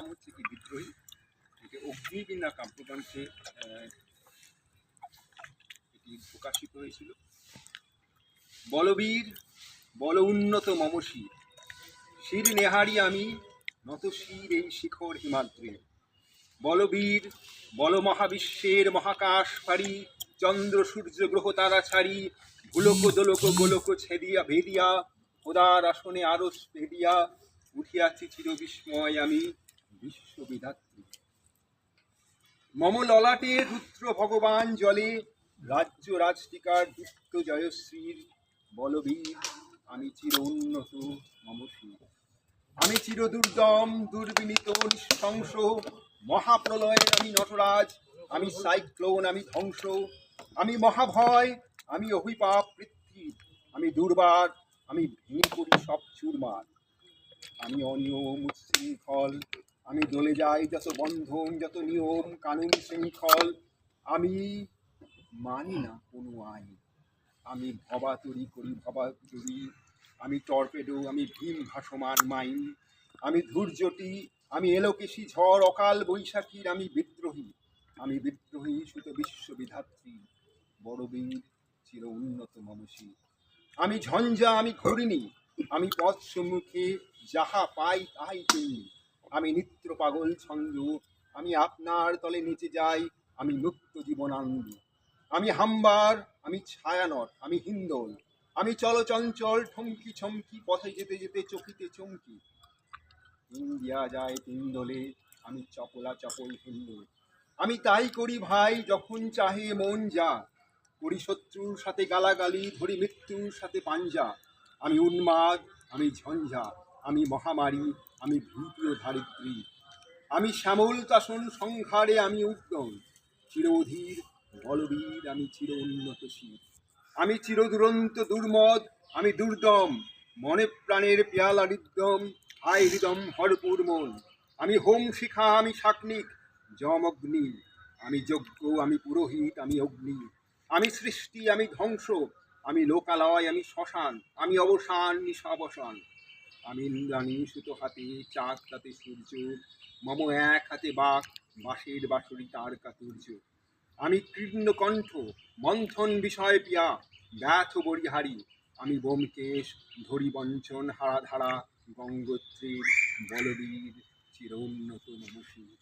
নাম হচ্ছে কি বিদ্রোহী। এটি অগ্নিবীণা কাব্যগ্রন্থে এটি প্রকাশিত হয়েছিল। বলবীর, বল উন্নত মম শির নেহারি আমি, নত শির এই শিখর হিমাদ্রি। বলবীর, বল মহাবিশ্বের মহাকাশ পারি চন্দ্র সূর্য গ্রহ তারা ছাড়ি, ভুলক দোলক গোলক ছেদিয়া ভেদিয়া, খোদার আসনে আরস ভেদিয়া উঠিয়াছি চির বিস্ময় আমি। বিশ্ববিধাত্রী। মম ললাটে রুদ্র ভগবান জলে, রাজ্য রাজটিকার দুষ্ট জয়শ্রীর বলবীর। আমি চির উন্নত, মম শির আমি চির দুর্দম, দুর্বিনীত, নিঃশংস। মহাপ্রলয়ের আমি নটরাজ, আমি সাইক্লোন, আমি ধ্বংস। আমি মহাভয়, আমি অভিপাপ পৃথ্বী। আমি দুর্বার, আমি ভেঙে করি সব চুরমার। আমি অনিয়ম উচ্ছৃঙ্খল আমি দলে যাই যত বন্ধন, যত নিয়ম, কানুন শৃঙ্খল। আমি মানি না কোনো আইন। আমি ভবাতুরি করি ভবাতুরি। আমি টর্পেডো, আমি ভীম ভাসমান মাইন। আমি ধৈর্যটি আমি এলোকেশী ঝড়, অকাল বৈশাখীর, আমি বিদ্রোহী। আমি বিদ্রোহী সুত বিশ্ববিধাত্রী। বড়বীর চির উন্নত মমসী আমি ঝঞ্ঝা, আমি ঘরিণী। আমি পথ সম্মুখে যাহা পাই তাহাই তেমনি আমি নিত্য পাগল ছন্দ, আমি আপনার তলে নিচে যাই, আমি মুক্ত জীবনানন্দ। আমি হাম্বার, আমি ছায়ানট, আমি হিন্দোল, আমি চলচঞ্চল ঠমকি ছমকি পথে যেতে যেতে চকিতে চমকি। ইন্ডিয়া যায় তিন দলে, আমি চপলা চপল হিন্দু। আমি তাই করি ভাই যখন চাহে মন যা, করি শত্রুর সাথে গালাগালি, ধরি মৃত্যুর সাথে পাঞ্জা। আমি উন্মাদ, আমি ঝঞ্ঝা, আমি মহামারী আমি ভীতীয় ধারিত্রী আমি শ্যামল তাসন সংহারে আমি উদ্যম চিরধীর বলবীর, আমি চির উন্নত শির। আমি চিরদুরন্ত দুর্মদ, আমি দুর্দম। মনে প্রাণের পেয়ালা হৃদম হায় হৃদম হরপুর মন আমি হোম শিখা, আমি শাকনিক যম অগ্নি। আমি যজ্ঞ, আমি পুরোহিত, আমি অগ্নি। আমি সৃষ্টি, আমি ধ্বংস। আমি লোকালয়, আমি শ্মশান। আমি অবসান, নিশাবসান। আমি ইন্দ্রাণী সুত হাতে চাঁদ তাতে সূর্য, মম এক হাতে বাক, বাঁশের বাঁশরি তার কাতুর্য। আমি কৃণ্ণ কণ্ঠ, মন্থন বিষয় পিয়া, ব্যথ বরিহারি। আমি বোমকেশ ধরি বঞ্চন হারাধারা, গঙ্গোত্রীর বলবীর চিরোন্নত নমসী